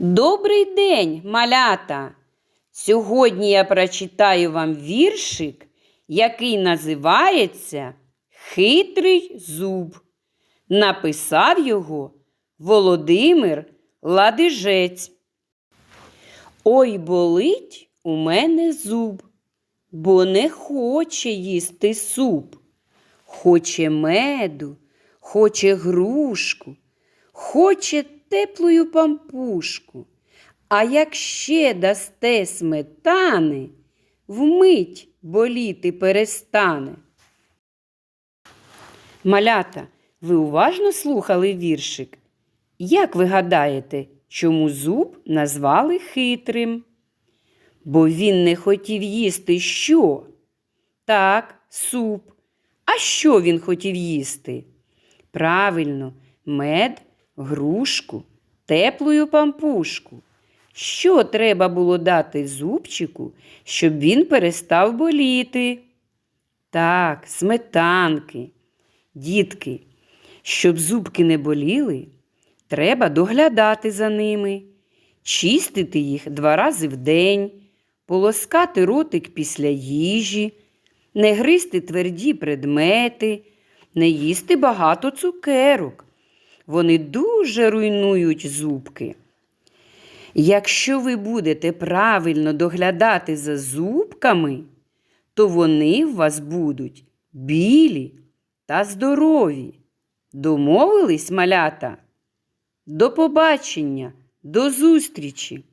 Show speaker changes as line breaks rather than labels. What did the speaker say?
Добрий день, малята! Сьогодні я прочитаю вам віршик, який називається Хитрий зуб. Написав його Володимир Ладижець. Ой, болить у мене зуб, бо не хоче їсти суп. Хоче меду, хоче грушку, хоче теплую пампушку. А як ще дасте сметани, вмить боліти перестане. Малята, ви уважно слухали віршик? Як ви гадаєте, чому зуб назвали хитрим? Бо він не хотів їсти що? Так, суп. А що він хотів їсти? Правильно, мед, грушку, теплую пампушку. Що треба було дати зубчику, щоб він перестав боліти? Так, сметанки. Дітки, щоб зубки не боліли, треба доглядати за ними, чистити їх два рази в день, полоскати ротик після їжі, не гризти тверді предмети, не їсти багато цукерок. Вони дуже руйнують зубки. Якщо ви будете правильно доглядати за зубками, то вони у вас будуть білі та здорові. Домовились, малята? До побачення, до зустрічі!